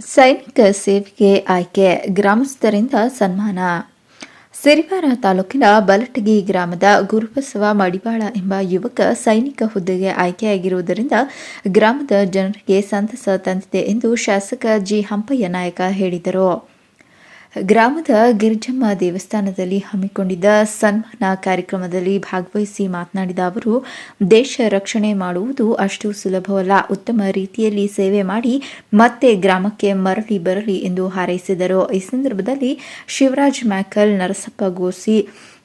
ಸೈನಿಕ ಸೇವೆಗೆ ಆಯ್ಕೆ, ಗ್ರಾಮಸ್ಥರಿಂದ ಸನ್ಮಾನ. ಸಿರಿವಾರ ತಾಲೂಕಿನ ಬಲಟಗಿ ಗ್ರಾಮದ ಗುರುಬಸವ ಮಡಿವಾಳ ಎಂಬ ಯುವಕ ಸೈನಿಕ ಹುದ್ದೆಗೆ ಆಯ್ಕೆಯಾಗಿರುವುದರಿಂದ ಗ್ರಾಮದ ಜನರಿಗೆ ಸಂತಸ ತಂದಿದೆ ಎಂದು ಶಾಸಕ ಜಿ ಹಂಪಯ್ಯ ನಾಯಕ ಹೇಳಿದರು. ಗ್ರಾಮದ ಗಿರಿಜಮ್ಮ ದೇವಸ್ಥಾನದಲ್ಲಿ ಹಮ್ಮಿಕೊಂಡಿದ್ದ ಸನ್ಮಾನ ಕಾರ್ಯಕ್ರಮದಲ್ಲಿ ಭಾಗವಹಿಸಿ ಮಾತನಾಡಿದ ಅವರು, ದೇಶ ರಕ್ಷಣೆ ಮಾಡುವುದು ಅಷ್ಟು ಸುಲಭವಲ್ಲ. ಉತ್ತಮ ರೀತಿಯಲ್ಲಿ ಸೇವೆ ಮಾಡಿ ಮತ್ತೆ ಗ್ರಾಮಕ್ಕೆ ಮರಳಿ ಬರಲಿ ಎಂದು ಹಾರೈಸಿದರು. ಈ ಸಂದರ್ಭದಲ್ಲಿ ಶಿವರಾಜ್ ಮ್ಯಾಕಲ್, ನರಸಪ್ಪ ಗೋಸಿ,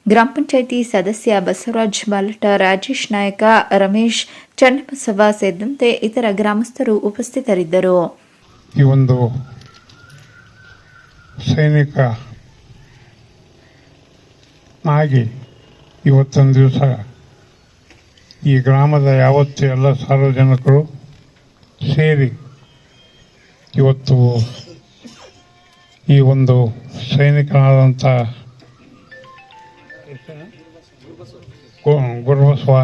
ಗ್ರಾಮ ಪಂಚಾಯಿತಿ ಸದಸ್ಯ ಬಸವರಾಜ್ ಬಾಲಟ, ರಾಜೇಶ್ ನಾಯಕ, ರಮೇಶ್ ಚನ್ನಬಸವ ಸೇರಿದಂತೆ ಇತರ ಗ್ರಾಮಸ್ಥರು ಉಪಸ್ಥಿತರಿದ್ದರು. ಈ ಒಂದು ಸೈನಿಕ ಆಗಿ ಇವತ್ತೊಂದು ದಿವಸ ಈ ಗ್ರಾಮದ ಯಾವತ್ತೂ ಎಲ್ಲ ಸಾರ್ವಜನಿಕರು ಸೇರಿ ಇವತ್ತು ಈ ಒಂದು ಸೈನಿಕನಾದಂಥ ಗುರುಬಸವ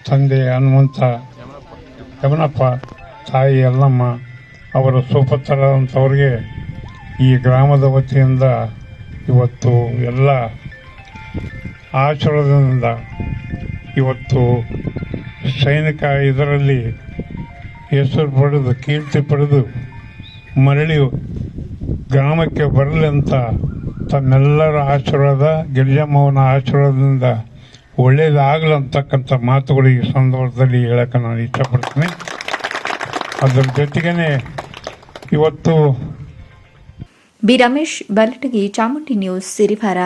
ತಂದೆ ಹನುಮಂತ ಯಮನಪ್ಪ ತಾಯಿ ಯಲ್ಲಮ್ಮ ಅವರ ಸುಪುತ್ರರಾದಂಥವ್ರಿಗೆ ಈ ಗ್ರಾಮದ ವತಿಯಿಂದ ಇವತ್ತು ಎಲ್ಲ ಆಶೀರ್ವಾದದಿಂದ ಇವತ್ತು ಸೈನಿಕ ಇದರಲ್ಲಿ ಹೆಸರು ಪಡೆದು, ಕೀರ್ತಿ ಪಡೆದು ಮರಳಿ ಗ್ರಾಮಕ್ಕೆ ಬರಲಿ ಅಂತ ತಮ್ಮೆಲ್ಲರ ಆಶೀರ್ವಾದ ಗಿರಿಜಮ್ಮವನ ಆಶೀರ್ವಾದದಿಂದ ಒಳ್ಳೇದಾಗಲಿ ಅಂತಕ್ಕಂಥ ಮಾತುಗಳು ಈ ಸಂದರ್ಭದಲ್ಲಿ ಹೇಳಕ್ಕೆ ನಾನು ಇಷ್ಟಪಡ್ತೀನಿ. ಅದರ ಜೊತೆಗೇ ಇವತ್ತು ಬಿ ರಮೇಶ್ ಬಲಟಗಿ ಚಾಮುಂಡಿ ನ್ಯೂಸ್ ಸಿರಿವಾರ